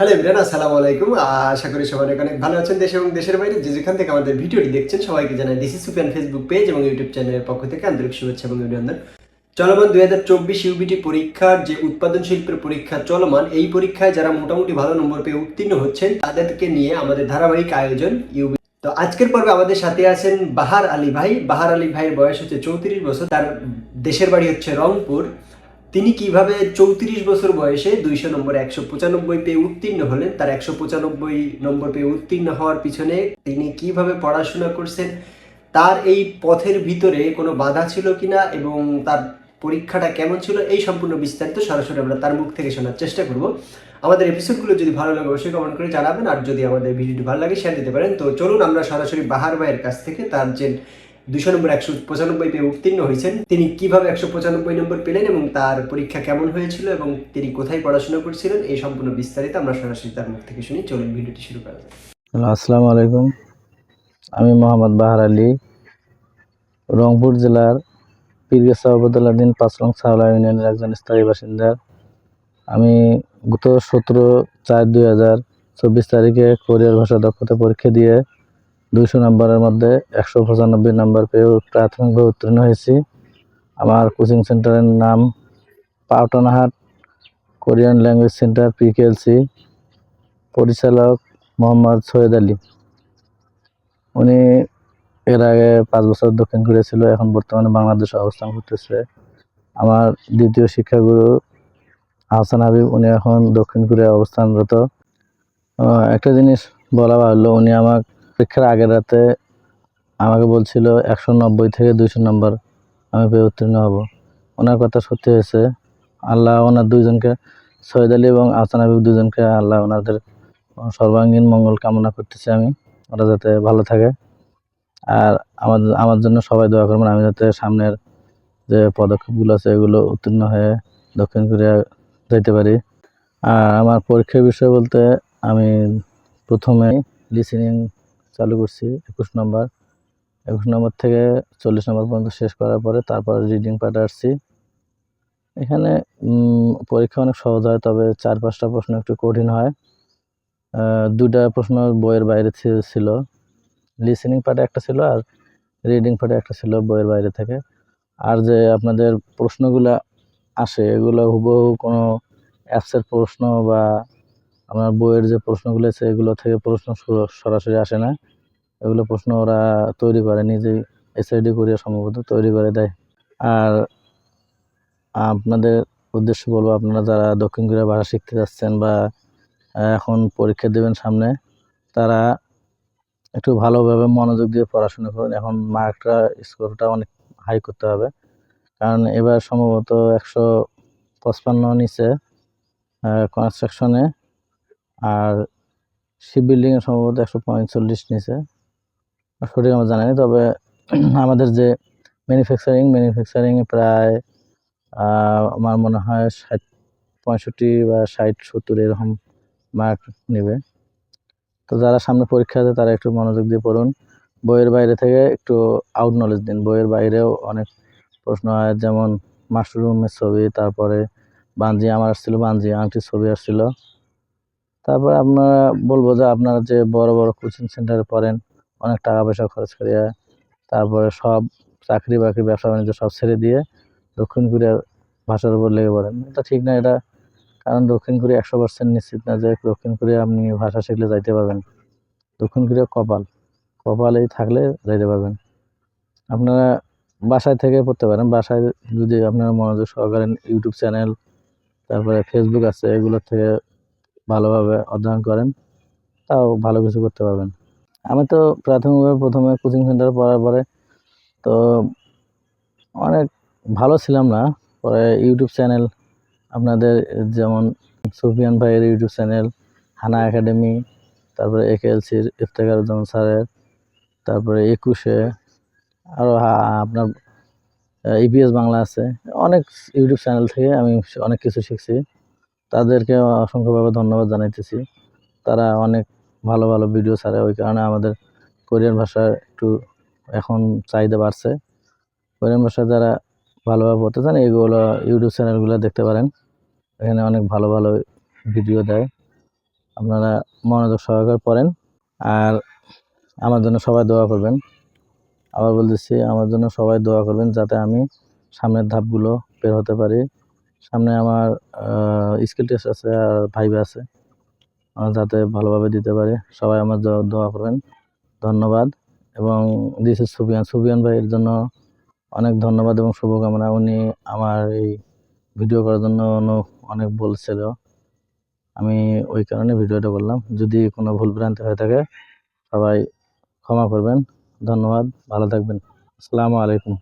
Hello Imran আসসালামু আলাইকুম। আশা করি সবাই অনেক অনেক ভালো আছেন দেশ এবং দেশের বাইরে। যে যেখান থেকে আমাদের ভিডিওটি দেখছেন, সবাইকে জানাই ডিসি সুফিয়ান ফেসবুক পেজ এবং ইউটিউব চ্যানেলের পক্ষ থেকে আন্তরিক শুভেচ্ছা এবং অভিনন্দন। চলমান দুই হাজার চব্বিশ ইউবিটি পরীক্ষার যে উৎপাদন শিল্পের পরীক্ষা চলমান, এই পরীক্ষায় যারা মোটামুটি ভালো নম্বর পেয়ে উত্তীর্ণ হচ্ছেন, তাদেরকে নিয়ে আমাদের ধারাবাহিক আয়োজন ইউবি তো আজকের পর্বে আমাদের সাথে আছেন বাহার আলী ভাই। বাহার আলী ভাইয়ের বয়স হচ্ছে চৌত্রিশ বছর, তার দেশের বাড়ি হচ্ছে রংপুর। তিনি কীভাবে চৌত্রিশ বছর বয়সে দুইশো নম্বর একশো পঁচানব্বই পেয়ে উত্তীর্ণ হলেন, তার একশো পঁচানব্বই নম্বর পেয়ে উত্তীর্ণ হওয়ার পিছনে তিনি কীভাবে পড়াশোনা করছেন, তার এই পথের ভিতরে কোনো বাধা ছিল কিনা এবং তার পরীক্ষাটা কেমন ছিল, এই সম্পূর্ণ বিস্তারিত সরাসরি আমরা তার মুখ থেকে শোনার চেষ্টা করব। আমাদের এপিসোডগুলো যদি ভালো লাগে, অবশ্যই কমেন্ট করে জানাবেন, আর যদি আমাদের ভিডিওটি ভালো লাগে শেয়ার দিতে পারেন। তো চলুন আমরা সরাসরি বাহার ভাইয়ের কাছ থেকে তার যে দুশো নম্বর একশো পঁচানব্বই পেয়ে উত্তীর্ণ হয়েছেন। তিনি কীভাবে একশো পঁচানব্বই নম্বর পেলেন এবং তার পরীক্ষা কেমন হয়েছিল এবং তিনি কোথায় পড়াশোনা করছিলেন, এই সম্পূর্ণ বিস্তারিত আমরা সরাসরি তার মুখ থেকে শুনি। চলুন ভিডিওটি শুরু করা যাক। আসসালামু আলাইকুম। আমি মোহাম্মদ বাহার আলী, রংপুর জেলার পীরগেছা উপজেলাধীন পাঁচলং সাওলা ইউনিয়নের একজন স্থায়ী বাসিন্দা। আমি গত সতেরো চার দুই হাজার চব্বিশ তারিখে কোরিয়ার ভাষা দক্ষতা পরীক্ষা দিয়ে দুইশো নম্বরের মধ্যে একশো পঁচানব্বই নম্বর পেয়ে প্রাথমিকভাবে উত্তীর্ণ হয়েছি। আমার কোচিং সেন্টারের নাম পাউটানাহাট কোরিয়ান ল্যাঙ্গুয়েজ সেন্টার, পিকেএলসি। পরিচালক মোহাম্মদ সৈয়দ আলী। উনি এর আগে পাঁচ বছর দক্ষিণ কোরিয়া ছিল, এখন বর্তমানে বাংলাদেশে অবস্থান করতেছে। আমার দ্বিতীয় শিক্ষাগুরু আহসান হাবিব, উনি এখন দক্ষিণ কোরিয়া অবস্থানরত। একটা জিনিস বলা ভালো উনি আমার পরীক্ষার আগের রাতে আমাকে বলছিল একশো নব্বই থেকে দুইশো নম্বর আমি পেয়ে উত্তীর্ণ হব। ওনার কথা সত্যি হয়েছে, আল্লাহ ওনার দুইজনকে, সৈয়দ আলী এবং আহসান হাবিব দুজনকে আল্লাহ ওনাদের সর্বাঙ্গীন মঙ্গল কামনা করতেছি আমি। ওরা যাতে ভালো থাকে। আর আমার আমার জন্য সবাই দোয়া করবেন, আমি যাতে সামনের যে পদক্ষেপগুলো আছে এগুলো উত্তীর্ণ হয়ে দক্ষিণ কোরিয়া যাইতে পারি। আর আমার পরীক্ষার বিষয় বলতে আমি প্রথমে লিসেনিং চালু করছি একুশ নম্বর। একুশ নম্বর থেকে চল্লিশ নম্বর পর্যন্ত শেষ করার পরে তারপর রিডিং পার্টে আসছি। এখানে পরীক্ষা অনেক সহজ হয়, তবে চার পাঁচটা প্রশ্ন একটু কঠিন হয়। দুটা প্রশ্ন বইয়ের বাইরে ছিল। লিসেনিং পার্টে একটা ছিল আর রিডিং পার্টে একটা ছিল বইয়ের বাইরে থেকে। আর যে আপনাদের প্রশ্নগুলো আসে, এগুলো হুবহু কোনো অ্যাপসের প্রশ্ন বা আপনার বইয়ের যে প্রশ্নগুলো আছে, এগুলো থেকে প্রশ্ন সরাসরি আসে না। এগুলো প্রশ্ন ওরা তৈরি করে, নিজেই এসআইডি করিয়া সম্ভবত তৈরি করে দেয়। আর আপনাদের উদ্দেশ্য বলব, আপনারা যারা দক্ষিণ কোরিয়া ভাষা শিখতে যাচ্ছেন বা এখন পরীক্ষা দেবেন সামনে, তারা একটু ভালোভাবে মনোযোগ দিয়ে পড়াশোনা করুন। এখন মার্কটা, স্কোরটা অনেক হাই করতে হবে। কারণ এবার সম্ভবত একশো পঁচপান্ন নিচে কনস্ট্রাকশনে আর শিপ বিল্ডিংয়ে সম্ভবত একশো পঁয়তাল্লিশ নিচে। সঠিক আমার জানা নেই তবে আমাদের যে ম্যানুফ্যাকচারিং ম্যানুফ্যাকচারিংয়ে প্রায় আমার মনে হয় ষাট, পঁয়ষট্টি বা ষাট, সত্তর এরকম মার্ক নেবে। তো যারা সামনে পরীক্ষা আছে, তারা একটু মনোযোগ দিয়ে পড়ুন। বইয়ের বাইরে থেকে একটু আউট নলেজ দিন। বইয়ের বাইরেও অনেক প্রশ্ন হয়, যেমন মাশরুমের ছবি, তারপরে বাঞ্জি আমার আসছিল বাঞ্জি আংটির ছবি আসছিল। তারপরে আপনারা বলব যে আপনারা যে বড় বড় কোচিং সেন্টারে পড়েন, অনেক টাকা পয়সা খরচ করিয়া তারপরে সব চাকরি বাকরি, ব্যবসা বাণিজ্য সব ছেড়ে দিয়ে দক্ষিণ কোরিয়ার ভাষার উপর লেগে পড়েন। এটা ঠিক না, এটা কারণ দক্ষিণ কোরিয়া একশো পার্সেন্ট নিশ্চিত না যে দক্ষিণ কোরিয়া আপনি ভাষা শিখলে যাইতে পারবেন। দক্ষিণ কোরিয়া কপাল, কপালেই থাকলে যাইতে পারবেন। আপনারা বাসায় থেকে পড়তে পারেন। বাসায় যদি আপনারা মনোযোগ সহকারে ইউটিউব চ্যানেল, তারপরে ফেসবুক আছে, এগুলোর থেকে ভালোভাবে অধ্যয়ন করেন, তাও ভালো কিছু করতে পারবেন। আমি তো প্রাথমিকভাবে প্রথমে কোচিং সেন্টারে পড়ার পরে তো অনেক ভালো ছিলাম না। পরে ইউটিউব চ্যানেল, আপনাদের যেমন সুফিয়ান ভাইয়ের ইউটিউব চ্যানেল, হানা একাডেমি, তারপরে একেএলসির ইফতেখারুজ্জামান স্যারের, তারপরে একুশে আরও আপনার ইপিএস বাংলা আছে। অনেক ইউটিউব চ্যানেল থেকে আমি অনেক কিছু শিখছি। তাদেরকে অসংখ্যভাবে ধন্যবাদ জানাইতেছি। তারা অনেক ভালো ভালো ভিডিও ছাড়ে, ওই কারণে আমাদের কোরিয়ান ভাষা একটু এখন চাহিদা বাড়ছে। কোরিয়ান ভাষা যারা ভালোভাবে পড়তে চান, এগুলো ইউটিউব চ্যানেলগুলো দেখতে পারেন। এখানে অনেক ভালো ভালো ভিডিও দেয়। আপনারা মনোযোগ সহকারে পড়েন। আর আমার জন্য সবাই দোয়া করবেন। আবার বলতেছি, আমার জন্য সবাই দোয়া করবেন যাতে আমি সামনের ধাপগুলো বের হতে পারি। সামনে আমার স্কিল টেস্ট আছে আর ভাইবে আছে। যাতে ভালোভাবে দিতে পারে। সবাই আমার দোয়া করবেন। ধন্যবাদ। এবং দিস ইজ সুবিয়ান সুবিয়ান ভাইয়ের জন্য অনেক ধন্যবাদ এবং শুভকামনা। উনি আমার এই ভিডিও করার জন্য অনেক- অনেক বলছিল। আমি ওই কারণে ভিডিওটা করলাম। যদি কোনো ভুল ভ্রান্তি হয়ে থাকে, সবাই ক্ষমা করবেন। ধন্যবাদ। ভালো থাকবেন। আসসালামু আলাইকুম।